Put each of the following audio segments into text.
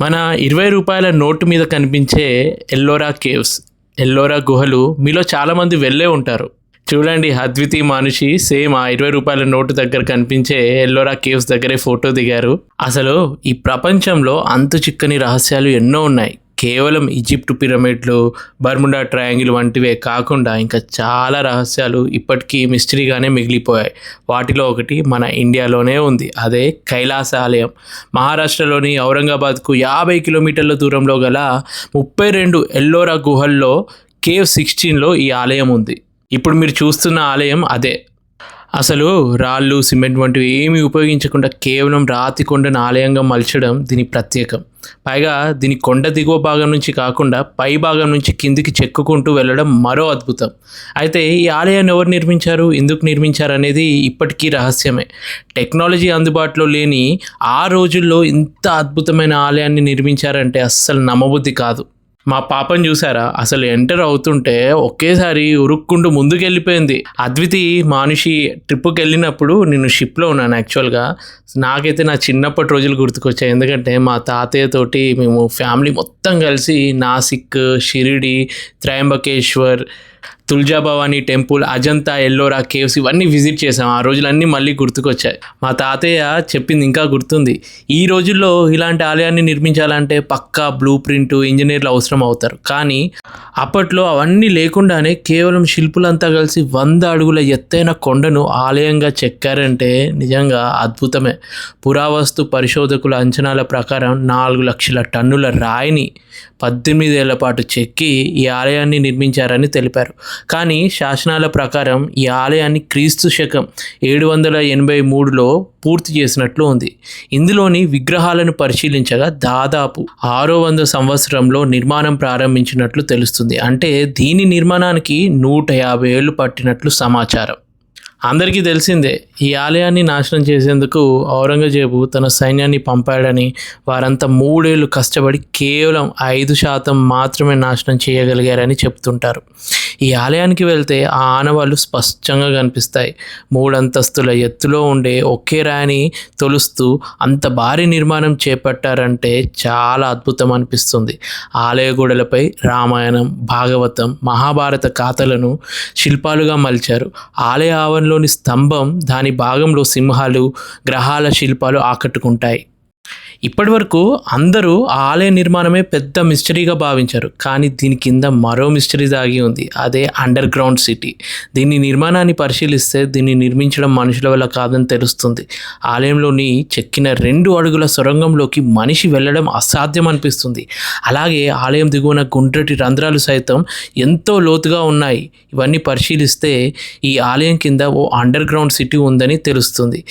మన ఇరవై రూపాయల నోటు మీద కనిపించే ఎల్లోరా కేవ్స్ ఎల్లోరా గుహలు మీలో చాలామంది వెళ్ళే ఉంటారు. చూడండి అద్వితీయ మనిషి సేమ్ ఆ ఇరవై రూపాయల నోటు దగ్గర కనిపించే ఎల్లోరా కేవ్స్ దగ్గరే ఫోటో దిగారు. అసలు ఈ ప్రపంచంలో అంతు చిక్కని రహస్యాలు ఎన్నో ఉన్నాయి. కేవలం ఈజిప్ట్ పిరమిడ్లు బర్ముడా ట్రయాంగిల్ వంటివే కాకుండా ఇంకా చాలా రహస్యాలు ఇప్పటికీ మిస్టరీగానే మిగిలిపోయాయి. వాటిలో ఒకటి మన ఇండియాలోనే ఉంది. అదే కైలాస ఆలయం మహారాష్ట్రలోని ఔరంగాబాద్కు యాభై కిలోమీటర్ల దూరంలో గల ముప్పై రెండు ఎల్లోరా గుహల్లో కేవ్ సిక్స్టీన్లో ఈ ఆలయం ఉంది. ఇప్పుడు మీరు చూస్తున్న ఆలయం అదే. అసలు రాళ్ళు సిమెంట్ వంటివి ఏమీ ఉపయోగించకుండా కేవలం రాతి కొండను ఆలయంగా మలచడం దీని ప్రత్యేకం. పైగా దీని కొండ దిగువ భాగం నుంచి కాకుండా పై భాగం నుంచి కిందికి చెక్కుకుంటూ వెళ్ళడం మరో అద్భుతం. అయితే ఈ ఆలయాన్ని ఎవరు నిర్మించారు? ఎందుకు నిర్మించారు అనేది ఇప్పటికీ రహస్యమే. టెక్నాలజీ అందుబాటులో లేని ఆ రోజుల్లో ఇంత అద్భుతమైన ఆలయాన్ని నిర్మించారంటే అస్సలు నమ్మబుద్ధి కాదు. మా పాపని చూసారా? అసలు ఎంటర్ అవుతుంటే ఒకేసారి ఉరుక్కుంటూ ముందుకు వెళ్ళిపోయింది అద్వితి మానుషి ట్రిప్కి వెళ్ళినప్పుడు నేను షిప్లో ఉన్నాను యాక్చువల్గా. నాకైతే నా చిన్నప్పటి రోజులు గుర్తుకొచ్చాయి. ఎందుకంటే మా తాతయ్య తోటి మేము ఫ్యామిలీ మొత్తం కలిసి నాసిక్ షిరిడి త్రయంబకేశ్వర్ తుల్జాభవాని టెంపుల్ అజంతా ఎల్లోరా కేవ్స్ ఇవన్నీ విజిట్ చేసాం ఆ రోజులన్నీ మళ్ళీ గుర్తుకొచ్చాయి. మా తాతయ్య చెప్పింది ఇంకా గుర్తుంది. ఈ రోజుల్లో ఇలాంటి ఆలయాన్ని నిర్మించాలంటే పక్కా బ్లూ ప్రింట్ ఇంజనీర్లు అవసరం అవుతారు. కానీ అప్పట్లో అవన్నీ లేకుండానే కేవలం శిల్పులంతా కలిసి వంద అడుగుల ఎత్తైన కొండను ఆలయంగా చెక్కారంటే నిజంగా అద్భుతమే. పురావస్తు పరిశోధకుల అంచనాల ప్రకారం నాలుగు లక్షల టన్నుల రాయిని పద్దెనిమిదేళ్ళ పాటు చెక్కి ఈ ఆలయాన్ని నిర్మించారని తెలిపారు. కానీ శాసనాల ప్రకారం ఈ ఆలయాన్ని క్రీస్తు శకం ఏడు వందల ఎనభై మూడులో పూర్తి చేసినట్లు ఉంది. ఇందులోని విగ్రహాలను పరిశీలించగా దాదాపు ఆరో వంద సంవత్సరంలో నిర్మాణం ప్రారంభించినట్లు తెలుస్తుంది. అంటే దీని నిర్మాణానికి నూట యాభై ఏళ్ళు పట్టినట్లు సమాచారం. అందరికీ తెలిసిందే ఈ ఆలయాన్ని నాశనం చేసేందుకు ఔరంగజేబు తన సైన్యాన్ని పంపాడని వారంతా మూడేళ్ళు కష్టపడి కేవలం ఐదు శాతం మాత్రమే నాశనం చేయగలిగారని చెప్తుంటారు. ఈ ఆలయానికి వెళ్తే ఆ ఆనవాళ్ళు స్పష్టంగా కనిపిస్తాయి. మూడంతస్తుల ఎత్తులో ఉండే ఒకే రాయిని తొలుస్తూ అంత భారీ నిర్మాణం చేపట్టారంటే చాలా అద్భుతం అనిపిస్తుంది. ఆలయ గోడలపై రామాయణం భాగవతం మహాభారత గాథలను శిల్పాలుగా మలిచారు. ఆలయ ఆవరణలోని స్తంభం దాని భాగంలో సింహాలు గ్రహాల శిల్పాలు ఆకట్టుకుంటాయి. ఇప్పటి వరకు అందరూ ఆ ఆలయ నిర్మాణమే పెద్ద మిస్టరీగా భావించారు. కానీ దీని కింద మరో మిస్టరీ దాగి ఉంది. అదే అండర్ గ్రౌండ్ సిటీ. దీని నిర్మాణాన్ని పరిశీలిస్తే దీన్ని నిర్మించడం మనుషుల వల్ల కాదని తెలుస్తుంది. ఆలయంలోని చెక్కిన రెండు అడుగుల సొరంగంలోకి మనిషి వెళ్ళడం అసాధ్యం అనిపిస్తుంది. అలాగే ఆలయం దిగువన గుండ్రటి రంధ్రాలు సైతం ఎంతో లోతుగా ఉన్నాయి. ఇవన్నీ పరిశీలిస్తే ఈ ఆలయం కింద ఓ అండర్ గ్రౌండ్ సిటీ ఉందని తెలుస్తుంది.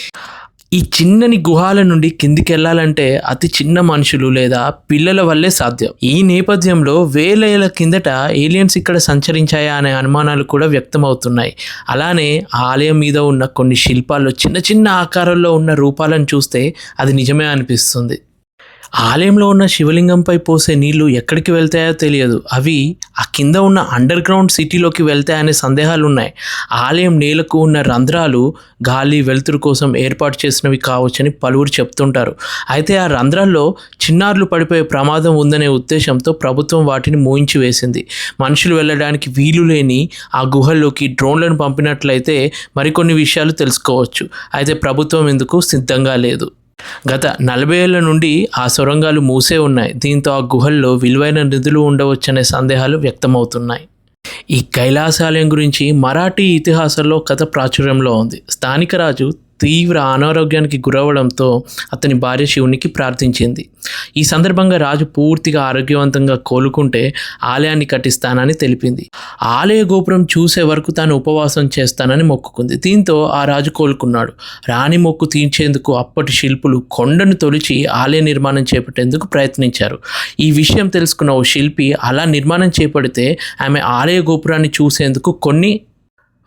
ఈ చిన్నని గుహాల నుండి కిందికి వెళ్ళాలంటే అతి చిన్న మనుషులు లేదా పిల్లల వల్లే సాధ్యం. ఈ నేపథ్యంలో వేల కిందట ఏలియన్స్ ఇక్కడ సంచరించాయా అనే అనుమానాలు కూడా వ్యక్తమవుతున్నాయి. అలానే ఆ ఆలయం మీద ఉన్న కొన్ని శిల్పాల్లో చిన్న చిన్న ఆకారంలో ఉన్న రూపాలను చూస్తే అది నిజమే అనిపిస్తుంది. ఆలయంలో ఉన్న శివలింగంపై పోసే నీళ్ళు ఎక్కడికి వెళ్తాయో తెలియదు. అవి ఆ కింద ఉన్న అండర్ గ్రౌండ్ సిటీలోకి వెళ్తాయనే సందేహాలు ఉన్నాయి ఆలయం నేలకు ఉన్న రంధ్రాలు గాలి వెలుతురు కోసం ఏర్పాటు చేసినవి కావచ్చని పలువురు చెప్తుంటారు. అయితే ఆ రంధ్రాల్లో చిన్నారులు పడిపోయే ప్రమాదం ఉందనే ఉద్దేశంతో ప్రభుత్వం వాటిని మూయించి వేసింది. మనుషులు వెళ్ళడానికి వీలు లేని ఆ గుహల్లోకి డ్రోన్లను పంపినట్లయితే మరికొన్ని విషయాలు తెలుసుకోవచ్చు. అయితే ప్రభుత్వం ఎందుకు సిద్ధంగా లేదు? గత నలభై ఏళ్ళ నుండి ఆ సొరంగాలు మూసే ఉన్నాయి. దీంతో ఆ గుహల్లో విలువైన నిధులు ఉండవచ్చనే సందేహాలు వ్యక్తమవుతున్నాయి. ఈ కైలాసాలయం గురించి మరాఠీ ఇతిహాసంలో కథ ప్రాచుర్యంలో ఉంది. స్థానిక రాజు తీవ్ర అనారోగ్యానికి గురవడంతో అతని భార్య శివునికి ప్రార్థించింది. ఈ సందర్భంగా రాజు పూర్తిగా ఆరోగ్యవంతంగా కోలుకుంటే ఆలయాన్ని కట్టిస్తానని తెలిపింది. ఆలయ గోపురం చూసే వరకు తాను ఉపవాసం చేస్తానని మొక్కుకుంది. దీంతో ఆ రాజు కోలుకున్నాడు. రాణి మొక్కు తీర్చేందుకు అప్పటి శిల్పులు కొండను తొలిచి ఆలయ నిర్మాణం చేపట్టేందుకు ప్రయత్నించారు. ఈ విషయం తెలుసుకున్న ఓ శిల్పి అలా నిర్మాణం చేపడితే ఆమె ఆలయ గోపురాన్ని చూసేందుకు కొన్ని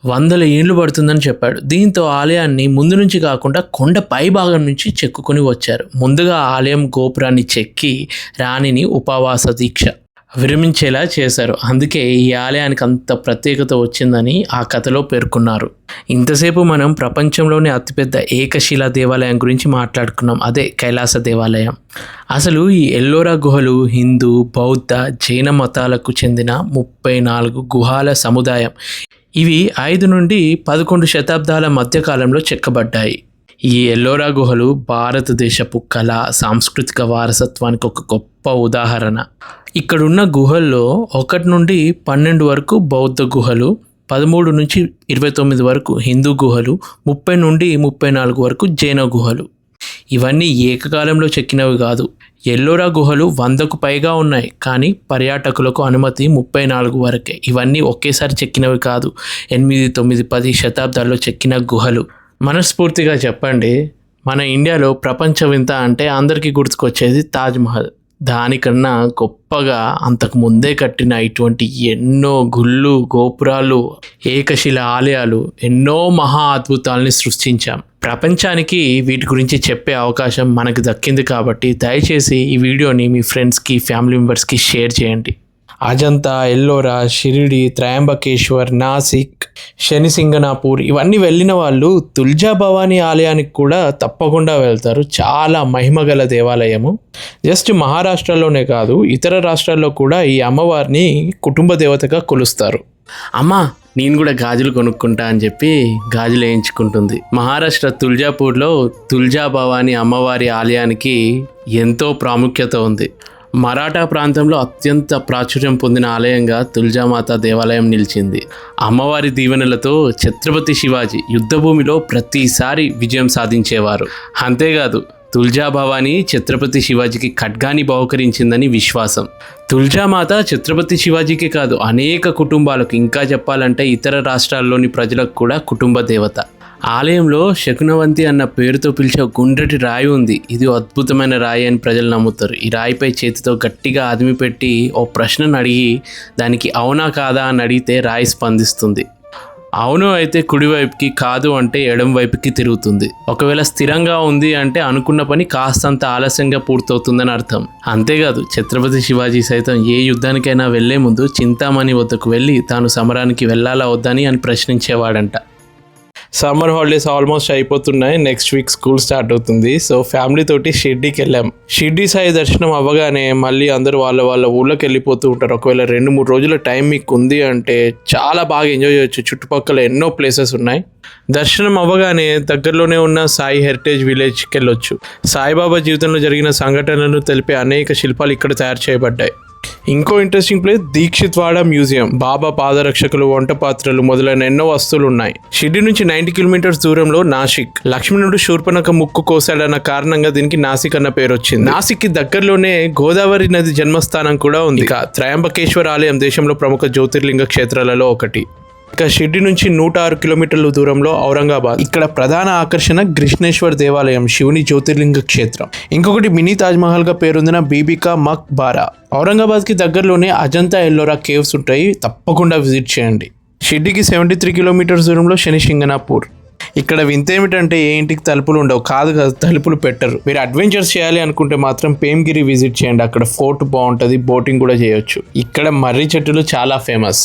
వందల ఏండ్లు పడుతుందని చెప్పాడు. దీంతో ఆలయాన్ని ముందు నుంచి కాకుండా కొండ పై భాగం నుంచి చెక్కుకొని వచ్చారు. ముందుగా ఆలయం గోపురాన్ని చెక్కి రాణిని ఉపవాస దీక్ష. విరమించేలా చేశారు. అందుకే ఈ ఆలయానికి అంత ప్రత్యేకత వచ్చిందని ఆ కథలో పేర్కొన్నారు. ఇంతసేపు మనం ప్రపంచంలోనే అతిపెద్ద ఏకశిలా దేవాలయం గురించి మాట్లాడుకున్నాం. అదే కైలాస దేవాలయం. అసలు ఈ ఎల్లోరా గుహలు హిందూ బౌద్ధ జైన మతాలకు చెందిన ముప్పై నాలుగు గుహాల సముదాయం. ఇవి ఐదు నుండి పదకొండు శతాబ్దాల మధ్యకాలంలో చెక్కబడ్డాయి. ఈ ఎల్లోరా గుహలు భారతదేశపు కళ సాంస్కృతిక వారసత్వానికి ఒక గొప్ప ఉదాహరణ. ఇక్కడున్న గుహల్లో ఒకటి నుండి పన్నెండు వరకు బౌద్ధ గుహలు పదమూడు నుంచి ఇరవై తొమ్మిది వరకు హిందూ గుహలు ముప్పై నుండి ముప్పై నాలుగు వరకు జైన గుహలు. ఇవన్నీ ఏకకాలంలో చెక్కినవి కాదు. ఎల్లోరా గుహలు వందకు పైగా ఉన్నాయి కానీ పర్యాటకులకు అనుమతి ముప్పై నాలుగు వరకే. ఇవన్నీ ఒకేసారి చెక్కినవి కాదు. ఎనిమిది తొమ్మిది పది శతాబ్దాల్లో చెక్కిన గుహలు. మనస్ఫూర్తిగా చెప్పండి మన ఇండియాలో ప్రపంచ వింత అంటే అందరికీ గుర్తుకొచ్చేది తాజ్మహల్ దానికన్నా గొప్పగా అంతకు ముందే కట్టిన ఇటువంటి ఎన్నో గుళ్ళు గోపురాలు ఏకశిల ఆలయాలు ఎన్నో మహా అద్భుతాల్ని సృష్టించాం. ప్రపంచానికి వీటి గురించి చెప్పే అవకాశం మనకు దక్కింది కాబట్టి దయచేసి ఈ వీడియోని మీ ఫ్రెండ్స్కి ఫ్యామిలీ మెంబర్స్కి షేర్ చేయండి. అజంతా ఎల్లోరా షిరిడి త్రయంబకేశ్వర్ నాసిక్ శనిసింగనాపూర్ ఇవన్నీ వెళ్ళిన వాళ్ళు తుల్జా భవానీ ఆలయానికి కూడా తప్పకుండా వెళ్తారు. చాలా మహిమగల దేవాలయము. జస్ట్ మహారాష్ట్రలోనే కాదు ఇతర రాష్ట్రాల్లో కూడా ఈ అమ్మవారిని కుటుంబ దేవతగా కొలుస్తారు. అమ్మా నేను కూడా గాజులు కొనుక్కుంటా అని చెప్పి గాజులు వేయించుకుంటుంది. మహారాష్ట్ర తుల్జాపూర్లో తుల్జా భవానీ అమ్మవారి ఆలయానికి ఎంతో ప్రాముఖ్యత ఉంది. మరాఠా ప్రాంతంలో అత్యంత ప్రాచుర్యం పొందిన ఆలయంగా తుల్జామాత దేవాలయం నిలిచింది. అమ్మవారి దీవెనలతో ఛత్రపతి శివాజీ యుద్ధభూమిలో ప్రతిసారి విజయం సాధించేవారు. అంతేకాదు తుల్జా భవాని ఛత్రపతి శివాజీకి ఖడ్గాని బహుకరించిందని విశ్వాసం. తుల్జామాత ఛత్రపతి శివాజీకి కాదు అనేక కుటుంబాలకు ఇంకా చెప్పాలంటే ఇతర రాష్ట్రాల్లోని ప్రజలకు కూడా కుటుంబ దేవత. ఆలయంలో శకునవంతి అన్న పేరుతో పిలిచే గుండ్రటి రాయి ఉంది. ఇది అద్భుతమైన రాయి అని ప్రజలు నమ్ముతారు. ఈ రాయిపై చేతితో గట్టిగా అదిమి పెట్టి ఓ ప్రశ్నను అడిగి దానికి అవునా కాదా అని అడిగితే రాయి స్పందిస్తుంది. అవును అయితే కుడివైపుకి కాదు అంటే ఎడం వైపుకి తిరుగుతుంది. ఒకవేళ స్థిరంగా ఉంది అంటే అనుకున్న పని కాస్తంత ఆలస్యంగా పూర్తవుతుందని అర్థం. అంతేకాదు ఛత్రపతి శివాజీ సైతం ఏ యుద్ధానికైనా వెళ్ళే ముందు చింతామణి వద్దకు వెళ్ళి తాను సమరానికి వెళ్ళాలా వద్దని అని ప్రశ్నించేవాడంట. సమ్మర్ హాలిడేస్ ఆల్మోస్ట్ అయిపోతున్నాయి. నెక్స్ట్ వీక్ స్కూల్ స్టార్ట్ అవుతుంది. సో ఫ్యామిలీ తోటి షిర్డీకి వెళ్ళాం. షిర్డీ సాయి దర్శనం అవ్వగానే మళ్ళీ అందరూ వాళ్ళ వాళ్ళ ఊళ్ళోకి వెళ్ళిపోతూ ఉంటారు. ఒకవేళ రెండు మూడు రోజుల టైం మీకు ఉంది అంటే చాలా బాగా ఎంజాయ్ చేయొచ్చు. చుట్టుపక్కల ఎన్నో ప్లేసెస్ ఉన్నాయి. దర్శనం అవ్వగానే దగ్గరలోనే ఉన్న సాయి హెరిటేజ్ విలేజ్కి వెళ్ళొచ్చు. సాయిబాబా జీవితంలో జరిగిన సంఘటనలను తెలిపే అనేక శిల్పాలు ఇక్కడ తయారు చేయబడ్డాయి. ఇంకో interesting place Dixitwada museum. Baba పాదరక్షకులు వంట పాత్రలు మొదలైన ఎన్నో వస్తువులు ఉన్నాయి షిడ్డి నుంచి నైన్టీ కిలోమీటర్స్ దూరంలో నాసిక్. లక్ష్మణుడు శూర్పణక ముక్కు కోసాడన్న కారణంగా దీనికి నాసిక్ అన్న పేరు వచ్చింది. నాసిక్కి దగ్గరలోనే గోదావరి నది జన్మస్థానం కూడా ఉంది. ఇక త్రయంబకేశ్వర ఆలయం దేశంలో ప్రముఖ జ్యోతిర్లింగ క్షేత్రాలలో ఒకటి. ఇక షిర్డి నుంచి నూట ఆరు కిలోమీటర్ల దూరంలో ఔరంగాబాద్. ఇక్కడ ప్రధాన ఆకర్షణ కృష్ణేశ్వర్ దేవాలయం శివుని జ్యోతిర్లింగ క్షేత్రం. ఇంకొకటి మినీ తాజ్మహల్గా పేరొందిన బీబికా మక్ బారా ఔరంగాబాద్కి దగ్గరలోనే అజంతా ఎల్లోరా కేవ్స్ ఉంటాయి తప్పకుండా విజిట్ చేయండి. షిడ్డికి సెవెంటీ త్రీ కిలోమీటర్స్ దూరంలో శని సింగనాపూర్ ఇక్కడ వింత ఏమిటంటే ఏ ఇంటికి తలుపులు ఉండవు కాదు కదా తలుపులు పెట్టరు. మీరు అడ్వెంచర్స్ చేయాలి అనుకుంటే మాత్రం పేమ్గిరి విజిట్ చేయండి అక్కడ ఫోర్ట్ బాగుంటుంది బోటింగ్ కూడా చేయొచ్చు. ఇక్కడ మర్రి చెట్టులు చాలా ఫేమస్.